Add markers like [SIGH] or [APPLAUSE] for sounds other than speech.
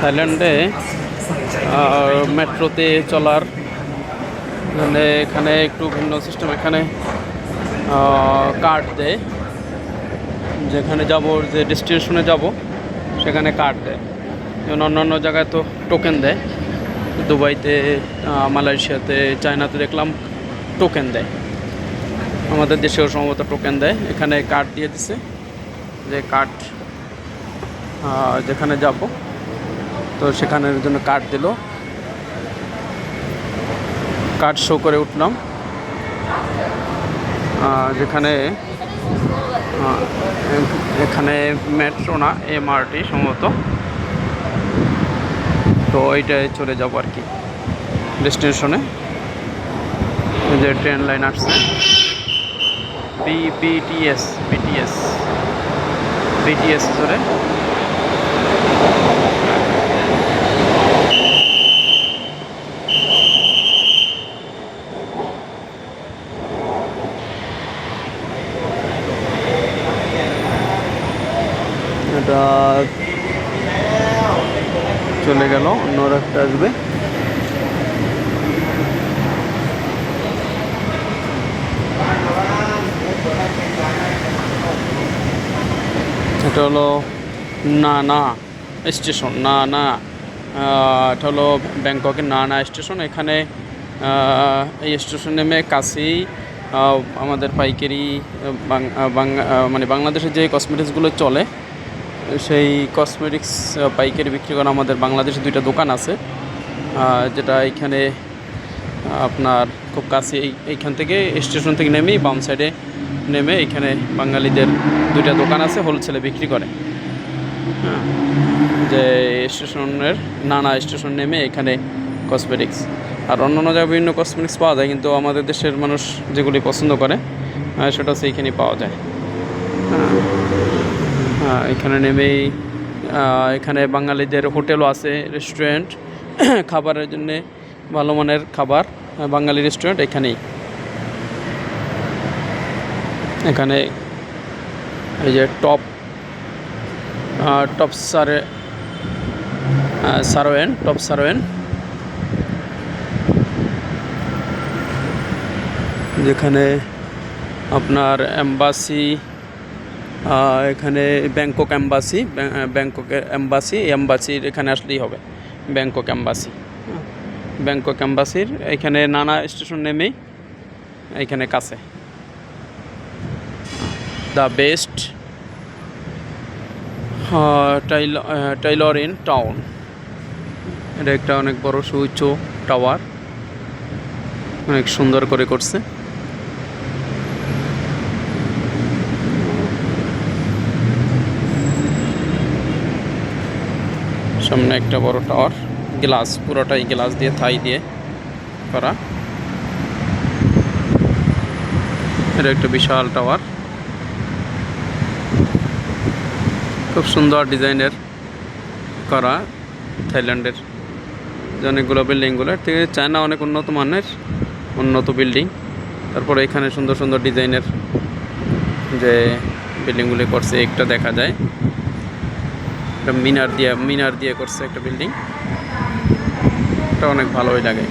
থাইল্যান্ডে মেট্রোতে চলার মানে এখানে একটু ভিন্ন সিস্টেম এখানে কার্ড দেয়। যেখানে যাব, যে ডেস্টিনেশনে যাব, সেখানে কার্ড দেয়। যেমন অন্যান্য জায়গায় তো টোকেন দেয়। দুবাইতে মালয়েশিয়াতে, চায়নাতে দেখলাম টোকেন দেয়। আমাদের দেশেও সম্ভবত টোকেন দেয়। এখানে কার্ড দিয়ে দিছে। যে কার্ড যেখানে যাব। তো সেখানের জন্য কার্ড দিল। কার্ড শো করে উঠলাম। যেখানে এখানে মেট্রো না এমআরটি সম্ভবত। তো ওইটায় চলে যাব আর কি। ডেস্টিনেশনে যে ট্রেন লাইন আসছে। বি বিটিএস বিটিএস বিটিএস ধরে এটা চলে গেল, অন্য একটা আসবে। এটা হলো না না স্টেশন, না না এটা হলো ব্যাংককের না না স্টেশন। এখানে এই স্টেশন নেমে কাছেই আমাদের পাইকারি মানে বাংলাদেশে যে কসমেটিক্সগুলো চলে সেই কসমেটিক্স পাইকারি বিক্রি করা আমাদের বাংলাদেশে দুইটা দোকান আছে। যেটা এখানে আপনার খুব কাছে এইখান থেকে স্টেশন থেকে নেমেই বাম সাইডে নেমে এখানে বাঙালিদের দুইটা দোকান আছে হোলসেলে বিক্রি করে। হ্যাঁ যে স্টেশনের, নানা স্টেশন নেমে এখানে কসমেটিক্স আর অন্য অন্য জায়গায় বিভিন্ন কসমেটিক্স পাওয়া যায়, কিন্তু আমাদের দেশের মানুষ যেগুলি পছন্দ করে সেটা এইখানেই পাওয়া যায়। এখানে নেমেই এখানে বাঙালিদের হোটেলও আছে রেস্টুরেন্ট [CLEARS THROAT] খাবারের জন্যে ভালো মানের খাবার, বাঙালি রেস্টুরেন্ট এখানেই। এখানে এই যে টপ টপ সারে সারোয়েন টপ সারোয়েন। যেখানে আপনার এম্বাসি এখানে ব্যাংকক অ্যাম্বাসি ব্যাংককের অ্যাম্বাসি অ্যাম্বাসির এখানে আসলেই হবে, ব্যাংকক অ্যাম্বাসি ব্যাংকক অ্যাম্বাসির এখানে নানা স্টেশন নেমেই এখানে কাছে। The best tailor in town. এটা একটা অনেক বড় সুউচ্চ টাওয়ার। অনেক সুন্দর করে করছে। সামনে একটা বড় টাওয়ার গ্লাস পুরোটাই গ্লাস দিয়ে থাই দিয়ে করা। এটা একটা বিশাল টাওয়ার খুব সুন্দর ডিজাইনের করা থাইল্যান্ডের। যে অনেকগুলো বিল্ডিংগুলো থেকে চায়না অনেক উন্নত মানের, উন্নত বিল্ডিং তারপরে এখানে সুন্দর সুন্দর ডিজাইনের যে বিল্ডিংগুলি করছে, একটা দেখা যায়। একটা মিনার দিয়ে মিনার দিয়ে করছে একটা বিল্ডিং এটা অনেক ভালোই লাগে।